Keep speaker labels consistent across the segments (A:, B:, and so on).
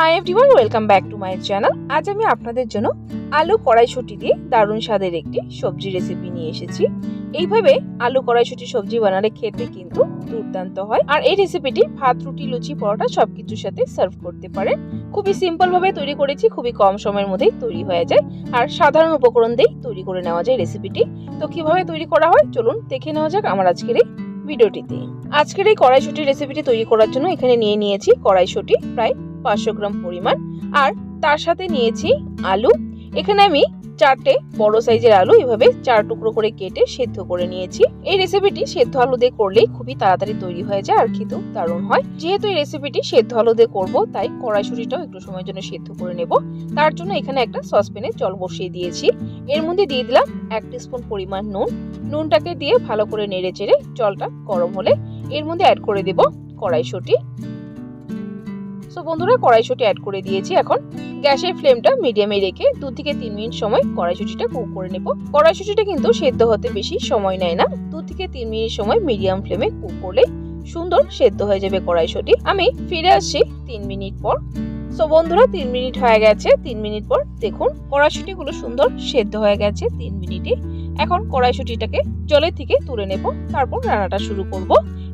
A: Hi everyone welcome back to my channel আজ আমি আপনাদের জন্য আলু কড়াইশুটি দিয়ে দারুণ স্বাদের একটি সবজি রেসিপি নিয়ে এসেছি। এইভাবে আলু কড়াইশুটি সবজি বানালে খেতে কিন্তু দুর্দান্ত হয়। আর এই রেসিপিটি ভাত, রুটি, লুচি, পরোটা সবকিছুর সাথে সার্ভ করতে পারেন। খুবই সিম্পল ভাবে তৈরি করেছি, খুবই কম সময়ের মধ্যেই তৈরি হয়ে যায়। আর সাধারণ উপকরণ দিয়েই তৈরি করে নেওয়া যায় রেসিপিটি তো কীভাবে তৈরি করা হয় চলুন দেখে নেওয়া যাক আমার আজকের এই ভিডিওটিতে আজকের এই কড়াইশুটি রেসিপিটি তৈরি করার জন্য এখানে নিয়ে নিয়েছি কড়াইশুটি, প্রায় পাঁচশো গ্রাম পরিমাণ। আর তার সাথে নিয়েছি আলু। এখানে আমি চারটে বড় সাইজের আলু এভাবে চার টুকরো করে কেটে সেদ্ধ করে নিয়েছি। এই রেসিপিটি সেদ্ধ আলু দিয়ে করলেই খুবই তাড়াতাড়ি তৈরি হয়ে যায় আর খেতেও দারুণ হয়। যেহেতু এই রেসিপিটি সেদ্ধ আলু দিয়ে করব, তাই কড়াইশুটিটাও একটু সময়ের জন্য সেদ্ধ করে নেব। তার জন্য এখানে একটা সসপ্যানে জল বসিয়ে দিয়েছি। এর মধ্যে দিয়ে দিলাম এক স্পুন পরিমাণ নুন। নুনটাকে দিয়ে ভালো করে নেড়ে চেড়ে জলটা গরম হলে এর মধ্যে অ্যাড করে দেব কড়াইশুটি। সো বন্ধুরা কড়াইশুটি অ্যাড করে দিয়েছি এখন। গ্যাসের ফ্লেমটা মিডিয়ামে রেখে দু থেকে তিন মিনিট সময় কড়াইশুটিটা কুক করে নেব। কড়াইশুটিটা কিন্তু সেদ্ধ হতে বেশি সময় নেয় না। দু থেকে তিন মিনিট সময় মিডিয়াম ফ্লেমে কুক করলে সুন্দর সেদ্ধ হয়ে যাবে কড়াইশুটি। আমি ফিরে আসছি তিন মিনিট পর। সো বন্ধুরা, তিন মিনিট হয়ে গেছে। তিন মিনিট পর দেখুন, কড়াইশুটিগুলো সুন্দর সেদ্ধ হয়ে গেছে তিন মিনিটে। এখন কড়াইশুটিটাকে জলের থেকে তুলে নেব। তারপর রান্নাটা শুরু করব।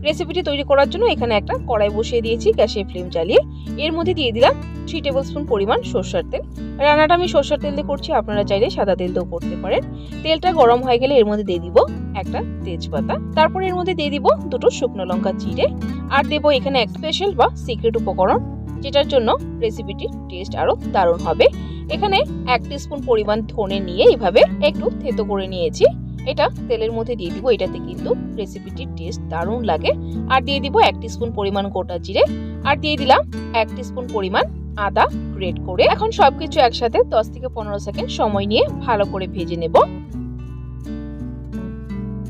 A: রেসিপিটি তৈরি করার জন্য এখানে একটা কড়াই বসিয়ে দিয়েছি গ্যাসে ফ্লেম জ্বালিয়ে। এর মধ্যে দিয়ে দিলাম থ্রি টেবিল স্পুন পরিমাণ সর্ষার তেল। রান্নাটা আমি সর্ষার তেল দিয়ে করছি, আপনারা চাইলে সাদা তেল দিয়েও করতে পারেন। তেলটা গরম হয়ে গেলে এর মধ্যে দিয়ে দিব একটা তেজপাতা। তারপর এর মধ্যে দিয়ে দিব দুটো শুকনো লঙ্কা চিড়ে। আর দেবো এখানে এক স্পেশাল বা সিক্রেট উপকরণ, যেটার জন্য রেসিপিটির টেস্ট আরও দারুণ হবে। এখানে এক স্পুন পরিমাণ ধনে নিয়ে এইভাবে একটু থেতো করে নিয়েছি। এটা তেলের মধ্যে দিয়ে দিব, এটাতে কিন্তু রেসিপিটির টেস্ট দারুণ লাগে। আর দিয়ে দিব এক স্পুন পরিমাণ গোটা জিরে, আর দিয়ে দিলাম এক স্পুন পরিমাণ আদা গ্রেট করে। এখন সবকিছু একসাথে দশ থেকে পনেরো সেকেন্ড সময় নিয়ে ভালো করে ভেজে নেব।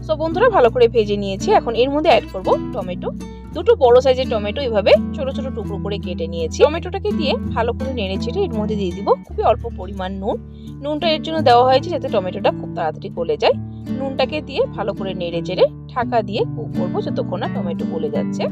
A: সো বন্ধুরা, ভালো করে ভেজে নিয়েছি। এখন এর মধ্যে অ্যাড করব টমেটো। দুটো বড় সাইজের টমেটো এভাবে ছোট ছোট টুকরো করে কেটে নিয়েছি। টমেটোটাকে দিয়ে ভালো করে নেড়ে চেড়ে এর মধ্যে দিয়ে দিব খুবই অল্প পরিমাণ নুন। নুনটা এর জন্য দেওয়া হয়েছে যাতে টমেটোটা খুব তাড়াতাড়ি গলে যায়। নুনটাকে দিয়ে ভালো করে নেড়ে চেড়ে ঢাকা দিয়ে কুক করব যতক্ষণ না টমেটো গলে যাচ্ছে।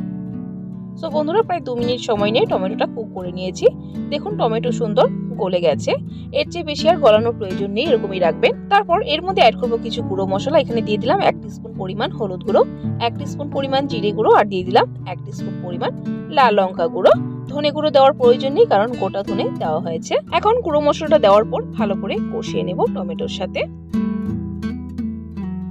A: সো বন্ধুরা, প্রায় দু মিনিট সময় নিয়ে টমেটোটা কুক করে নিয়েছি। দেখুন, টমেটো সুন্দর গলে গেছে। এর চেয়ে বেশি আর গলানোর প্রয়োজন নেই, এরকমই রাখবেন। তারপর এর মধ্যে অ্যাড করব কিছু গুঁড়ো মশলা। এখানে দিয়ে দিলাম এক স্পুন পরিমাণ হলুদ গুঁড়ো, এক স্পুন পরিমাণ জিরে গুঁড়ো আর দিয়ে দিলাম এক স্পুন পরিমাণ লাল লঙ্কা গুঁড়ো। ধনে গুঁড়ো দেওয়ার প্রয়োজন নেই, কারণ গোটা ধনে দেওয়া হয়েছে। এখন গুঁড়ো মশলাটা দেওয়ার পর ভালো করে কষিয়ে নেব টমেটোর সাথে।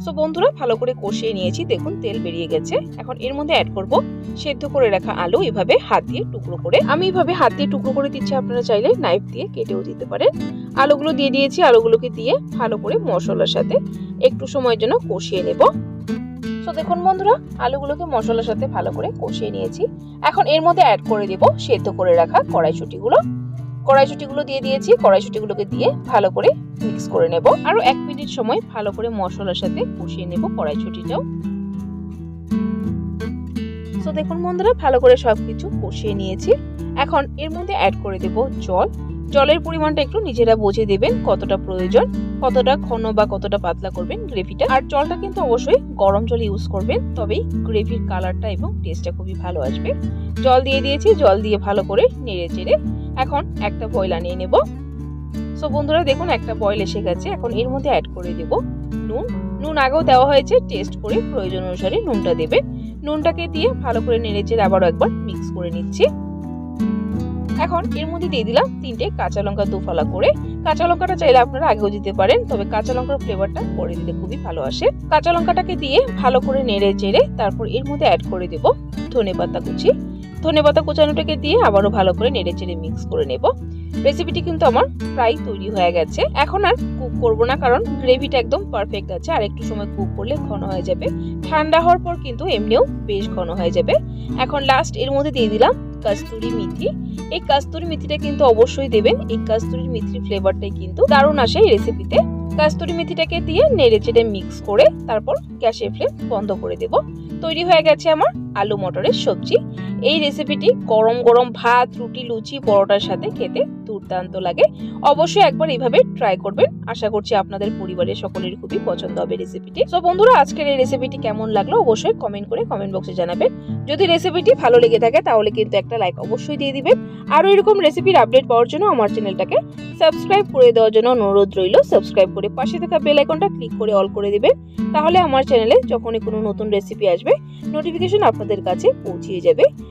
A: সো বন্ধুরা, ভালো করে কষিয়ে নিয়েছি। দেখুন, তেল বেরিয়ে গেছে। এখন এর মধ্যে অ্যাড করব সেদ্ধ করে রাখা আলু। এভাবে হাত দিয়ে টুকরো করে। আমি এভাবে হাত দিয়ে টুকরো করে দিচ্ছি। আপনারা চাইলে নাইফ দিয়ে কেটেও দিতে পারেন। আলুগুলো দিয়ে দিয়েছি। আলুগুলোকে দিয়ে ভালো করে মশলার সাথে একটু সময়ের জন্য কষিয়ে নেব। সো দেখুন বন্ধুরা, আলুগুলোকে মশলার সাথে ভালো করে কষিয়ে নিয়েছি। এখন এর মধ্যে অ্যাড করে দেব সেদ্ধ করে রাখা কড়াইশুটিগুলো। কড়াইশুটিগুলো দিয়ে দিয়েছি, কড়াইশুটিগুলোকে দিয়ে ভালো করে মিক্স করে নেব। আরও এক মিনিট সময় ভালো করে মশলার সাথে কষিয়ে নেব কড়াইশুটিটাও। তো দেখুন বন্ধুরা, ভালো করে সবকিছু কষিয়ে নিয়েছি। এখন এর মধ্যে অ্যাড করে দেব জল। জলের পরিমাণটা একটু নিজেরা বুঝে দেবেন কতটা প্রয়োজন, কতটা ঘন বা কতটা পাতলা করবেন গ্রেভিটা। আর জলটা কিন্তু অবশ্যই গরম জল ইউজ করবেন, তবেই গ্রেভির কালারটা এবং টেস্টটা খুবই ভালো আসবে। জল দিয়ে দিয়েছি, জল দিয়ে ভালো করে নেড়ে চেড়ে এখন একটা বয়লা নিয়ে নেব। সো বন্ধুরা, দেখুন, একটা বয়ল এসে গেছে। এখন এর মধ্যে অ্যাড করে দেব নুন। নুন আগেও দেওয়া হয়েছে টেস্ট করে প্রয়োজন অনুসারে নুনটা দেবে। নুনটাকে দিয়ে ভালো করে নেড়ে চেড়ে আবারও একবার মিক্স করে নিচ্ছি। এখন এর মধ্যে দিয়ে দিলাম তিনটে কাঁচা লঙ্কা দুফালা করে। কাঁচা লঙ্কাটা চাইলে আপনারা আগেও দিতে পারেন, তবে কাঁচা লঙ্কার ফ্লেভারটা পরে দিলে খুবই ভালো আসে। কাঁচা লঙ্কাটাকে দিয়ে ভালো করে নেড়ে চেড়ে তারপর এর মধ্যে অ্যাড করে দেব ধনে পাতা কুচি। ধনে পাতা কুচানোটাকে দিয়ে আবারও ভালো করে নেড়ে চেড়ে মিক্স করে নেব। রেসিপিটি কিন্তু আমার প্রায় তৈরি হয়ে গেছে। এখন আর কুক করব না, কারণ গ্রেভিটা একদম পারফেক্ট আছে। আর একটু সময় কুক করলে ঘন হয়ে যাবে। ঠান্ডা হওয়ার পর কিন্তু এমনিও বেশ ঘন হয়ে যাবে। এখন লাস্ট এর মধ্যে দিয়ে দিলাম কাস্তুরি মেথি। এই কাস্তুরি মেথিটা কিন্তু অবশ্যই দেবেন। এই কাস্তুরি মেথির ফ্লেভারটাই কিন্তু দারুণ আসে এই রেসিপিতে কাস্তুরি মেথিটাকে দিয়ে নেড়ে চেড়ে মিক্স করে তারপর গ্যাসের ফ্লেম বন্ধ করে দেব। তৈরি হয়ে গেছে আমার আলু মটরের সবজি। এই রেসিপিটি গরম গরম ভাত, রুটি, লুচি, পরোটার সাথে খেতে দুর্দান্ত লাগে। অবশ্যই একবার এইভাবে ট্রাই করবেন। আশা করছি আপনাদের পরিবারের সকলের খুবই পছন্দ হবে রেসিপিটি তো বন্ধুরা, আজকের এই রেসিপিটি কেমন লাগল অবশ্যই কমেন্ট করে কমেন্ট বক্সে জানাবেন। যদি রেসিপিটি ভালো লেগে থাকে, তাহলে কিন্তু একটা লাইক অবশ্যই দিয়ে দিবেন। আরও এরকম রেসিপির আপডেট পাওয়ার জন্য আমার চ্যানেলটাকে সাবস্ক্রাইব করে দেওয়ার জন্য অনুরোধ রইল। সাবস্ক্রাইব করে পাশে থাকা বেল আইকনটা ক্লিক করে অল করে দিবেন। তাহলে আমার চ্যানেলে যখনই কোনো নতুন রেসিপি আসবে নোটিফিকেশন আপনাদের কাছে পৌঁছিয়ে যাবে।